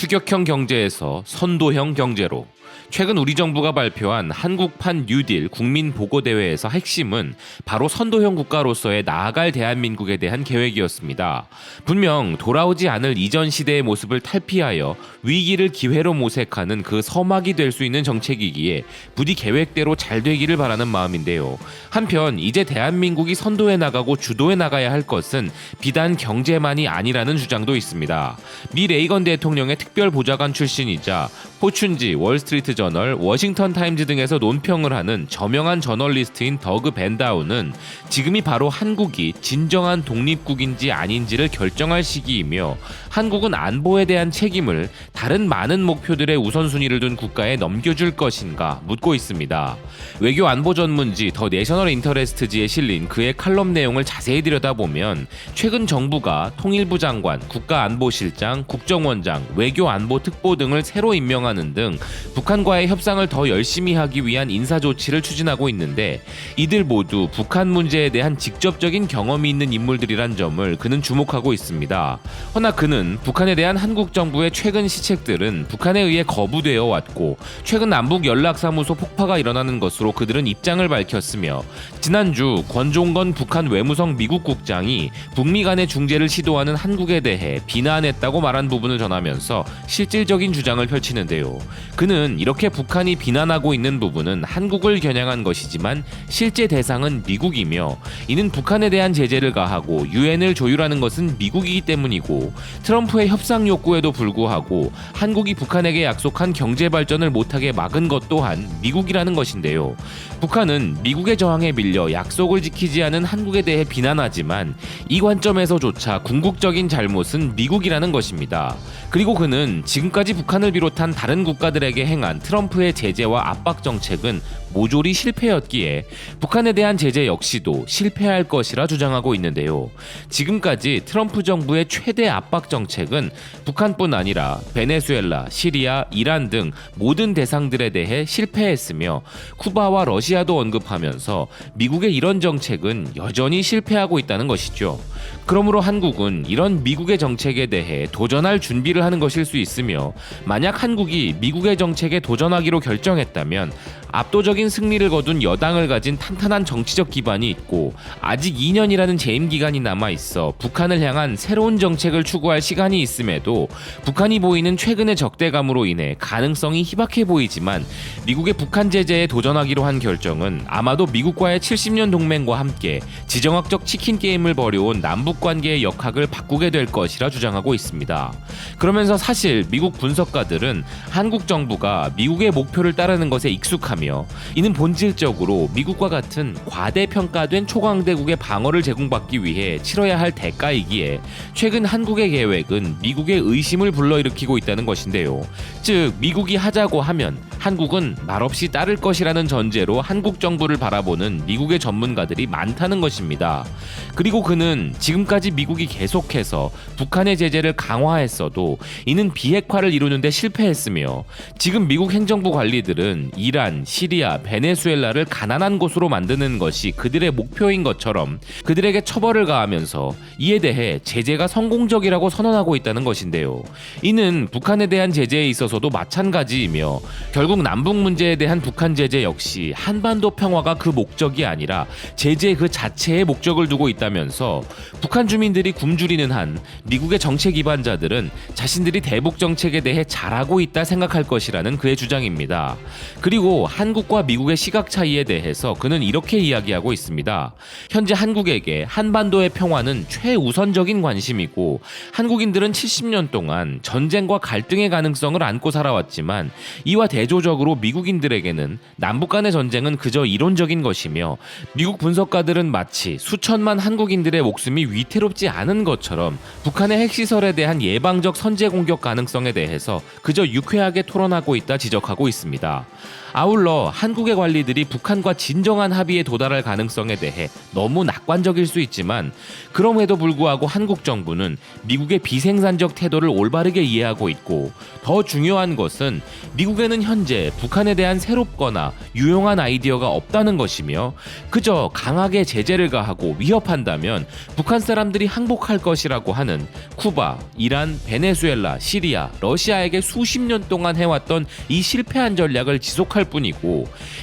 추격형 경제에서 선도형 경제로 최근 우리 정부가 발표한 한국판 뉴딜 국민 보고 대회에서 핵심은 바로 선도형 국가로서의 나아갈 대한민국에 대한 계획이었습니다. 분명 돌아오지 않을 이전 시대의 모습을 탈피하여 위기를 기회로 모색하는 그 서막이 될 수 있는 정책이기에 부디 계획대로 잘 되기를 바라는 마음인데요. 한편 이제 대한민국이 선도해 나가고 주도해 나가야 할 것은 비단 경제만이 아니라는 주장도 있습니다. 미 레이건 대통령의 특별 보좌관 출신이자 포춘지, 월스트리트 저널, 워싱턴 타임즈 등에서 논평을 하는 저명한 저널리스트인 더그 벤다우는 지금이 바로 한국이 진정한 독립국인지 아닌지를 결정할 시기이며 한국은 안보에 대한 책임을 다른 많은 목표들의 우선순위를 둔 국가에 넘겨줄 것인가 묻고 있습니다. 외교 안보 전문지 더 내셔널 인터레스트지에 실린 그의 칼럼 내용을 자세히 들여다보면 최근 정부가 통일부 장관, 국가안보실장, 국정원장, 외교안보특보 등을 새로 임명하는 등 북한과의 협상을 더 열심히 하기 위한 인사 조치를 추진하고 있는데 이들 모두 북한 문제에 대한 직접적인 경험이 있는 인물들이란 점을 그는 주목하고 있습니다. 허나 그는 북한에 대한 한국 정부의 최근 시책들은 북한에 의해 거부되어 왔고 최근 남북 연락사무소 폭파가 일어나는 것으로 그들은 입장을 밝혔으며 지난주 권종건 북한 외무성 미국 국장이 북미 간의 중재를 시도하는 한국에 대해 비난했다고 말한 부분을 전하면서 실질적인 주장을 펼치는데요. 그는 이렇게 북한이 비난하고 있는 부분은 한국을 겨냥한 것이지만 실제 대상은 미국이며 이는 북한에 대한 제재를 가하고 유엔을 조율하는 것은 미국이기 때문이고 트럼프의 협상 욕구에도 불구하고 한국이 북한에게 약속한 경제 발전을 못하게 막은 것 또한 미국이라는 것인데요. 북한은 미국의 저항에 밀려 약속을 지키지 않은 한국에 대해 비난하지만 이 관점에서조차 궁극적인 잘못은 미국이라는 것입니다. 그리고 그는 지금까지 북한을 비롯한 다른 국가들에게 행한 트럼프의 제재와 압박 정책은 모조리 실패였기에 북한에 대한 제재 역시도 실패할 것이라 주장하고 있는데요. 지금까지 트럼프 정부의 최대 압박 정책 은 북한뿐 아니라 베네수엘라, 시리아, 이란 등 모든 대상들에 대해 실패했으며 쿠바와 러시아도 언급하면서 미국의 이런 정책은 여전히 실패하고 있다는 것이죠. 그러므로 한국은 이런 미국의 정책에 대해 도전할 준비를 하는 것일 수 있으며 만약 한국이 미국의 정책에 도전하기로 결정했다면 압도적인 승리를 거둔 여당을 가진 탄탄한 정치적 기반이 있고 아직 2년이라는 재임 기간이 남아 있어 북한을 향한 새로운 정책을 추구할 시간이 있음에도 북한이 보이는 최근의 적대감으로 인해 가능성이 희박해 보이지만 미국의 북한 제재에 도전하기로 한 결정은 아마도 미국과의 70년 동맹과 함께 지정학적 치킨 게임을 벌여온 남북 관계의 역학을 바꾸게 될 것이라 주장하고 있습니다. 그러면서 사실 미국 분석가들은 한국 정부가 미국의 목표를 따르는 것에 익숙 하며 이는 본질적으로 미국과 같은 과대평가된 초강대국의 방어를 제공받기 위해 치러야 할 대가이기에 최근 한국의 계획은 미국의 의심을 불러일으키고 있다는 것인데요. 즉 미국이 하자고 하면 한국은 말없이 따를 것이라는 전제로 한국 정부를 바라보는 미국의 전문가들이 많다는 것입니다. 그리고 그는 지금까지 미국이 계속해서 북한의 제재를 강화했어도 이는 비핵화를 이루는데 실패했으며 지금 미국 행정부 관리들은 이란, 시리아, 베네수엘라를 가난한 곳으로 만드는 것이 그들의 목표인 것처럼 그들에게 처벌을 가하면서 이에 대해 제재가 성공적이라고 선언하고 있다는 것인데요. 이는 북한에 대한 제재에 있어서도 마찬가지이며 결국 남북 문제에 대한 북한 제재 역시 한반도 평화가 그 목적이 아니라 제재 그 자체의 목적을 두고 있다면서 북한 주민들이 굶주리는 한 미국의 정책 기반자들은 자신들이 대북 정책에 대해 잘하고 있다 생각할 것이라는 그의 주장입니다. 그리고 한국과 미국의 시각 차이에 대해서 그는 이렇게 이야기하고 있습니다. 현재 한국에게 한반도의 평화는 최우선적인 관심이고 한국인들은 70년 동안 전쟁과 갈등의 가능성을 안고 살아왔지만 이와 대조적으로 미국인들에게는 남북 간의 전쟁은 그저 이론적인 것이며 미국 분석가들은 마치 수천만 한국인들의 목숨이 위태롭지 않은 것처럼 북한의 핵시설에 대한 예방적 선제 공격 가능성에 대해서 그저 유쾌하게 토론하고 있다 지적하고 있습니다. 아울러 물러 한국의 관리들이 북한과 진정한 합의에 도달할 가능성에 대해 너무 낙관적일 수 있지만 그럼에도 불구하고 한국 정부는 미국의 비생산적 태도를 올바르게 이해하고 있고 더 중요한 것은 미국에는 현재 북한에 대한 새롭거나 유용한 아이디어가 없다는 것이며 그저 강하게 제재를 가하고 위협한다면 북한 사람들이 항복할 것이라고 하는 쿠바, 이란, 베네수엘라, 시리아, 러시아에게 수십 년 동안 해왔던 이 실패한 전략을 지속할 뿐이고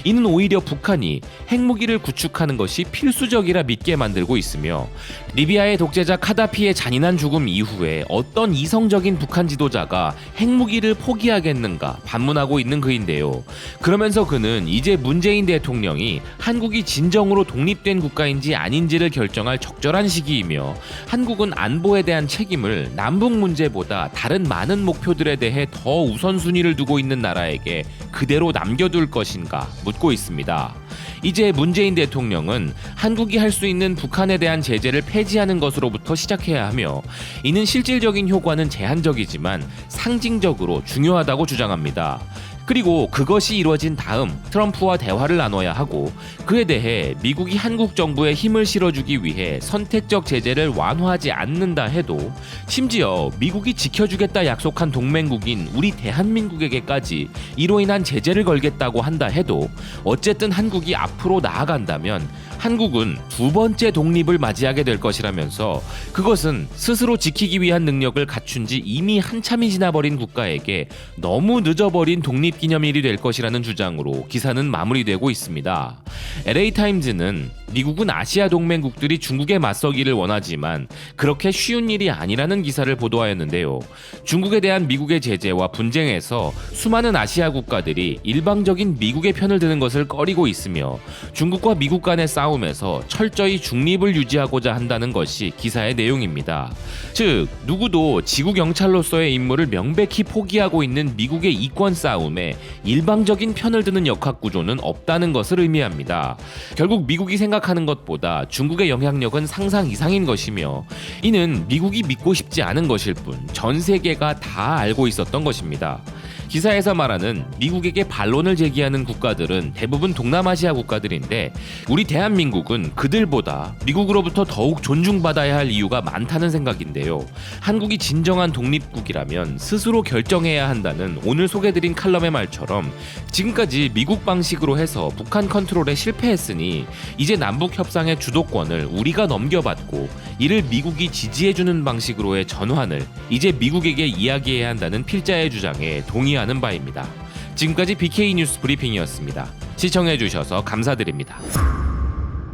이는 오히려 북한이 핵무기를 구축하는 것이 필수적이라 믿게 만들고 있으며 리비아의 독재자 카다피의 잔인한 죽음 이후에 어떤 이성적인 북한 지도자가 핵무기를 포기하겠는가 반문하고 있는 그인데요. 그러면서 그는 이제 문재인 대통령이 한국이 진정으로 독립된 국가인지 아닌지를 결정할 적절한 시기이며 한국은 안보에 대한 책임을 남북 문제보다 다른 많은 목표들에 대해 더 우선순위를 두고 있는 나라에게 그대로 남겨둘 것 인가 묻고 있습니다. 이제 문재인 대통령은 한국이 할 수 있는 북한에 대한 제재를 폐지하는 것으로부터 시작해야 하며 이는 실질적인 효과는 제한적이지만 상징적으로 중요하다고 주장합니다. 그리고 그것이 이루어진 다음 트럼프와 대화를 나눠야 하고 그에 대해 미국이 한국 정부에 힘을 실어주기 위해 선택적 제재를 완화하지 않는다 해도 심지어 미국이 지켜주겠다 약속한 동맹국인 우리 대한민국에게까지 이로 인한 제재를 걸겠다고 한다 해도 어쨌든 한국이 앞으로 나아간다면 한국은 두 번째 독립을 맞이하게 될 것이라면서 그것은 스스로 지키기 위한 능력을 갖춘 지 이미 한참이 지나버린 국가에게 너무 늦어버린 독립 기념일이 될 것이라는 주장으로 기사는 마무리되고 있습니다. LA타임즈는 미국은 아시아 동맹국들이 중국에 맞서기를 원하지만 그렇게 쉬운 일이 아니라는 기사를 보도하였는데요. 중국에 대한 미국의 제재와 분쟁에서 수많은 아시아 국가들이 일방적인 미국의 편을 드는 것을 꺼리고 있으며 중국과 미국 간의 싸움에서 철저히 중립을 유지하고자 한다는 것이 기사의 내용입니다. 즉, 누구도 지구 경찰로서의 임무를 명백히 포기하고 있는 미국의 이권 싸움에 일방적인 편을 드는 역학 구조는 없다는 것을 의미합니다. 결국 미국이 생각하는 것보다 중국의 영향력은 상상 이상인 것이며 이는 미국이 믿고 싶지 않은 것일 뿐 전 세계가 다 알고 있었던 것입니다. 기사에서 말하는 미국에게 반론을 제기하는 국가들은 대부분 동남아시아 국가들인데 우리 대한민국은 그들보다 미국으로부터 더욱 존중받아야 할 이유가 많다는 생각인데요. 한국이 진정한 독립국이라면 스스로 결정해야 한다는 오늘 소개드린 칼럼의 말처럼 지금까지 미국 방식으로 해서 북한 컨트롤에 실패했으니 이제 남북 협상의 주도권을 우리가 넘겨받고 이를 미국이 지지해주는 방식으로의 전환을 이제 미국에게 이야기해야 한다는 필자의 주장에 동의하는 바입니다. 지금까지 BK 뉴스 브리핑이었습니다. 시청해주셔서 감사드립니다.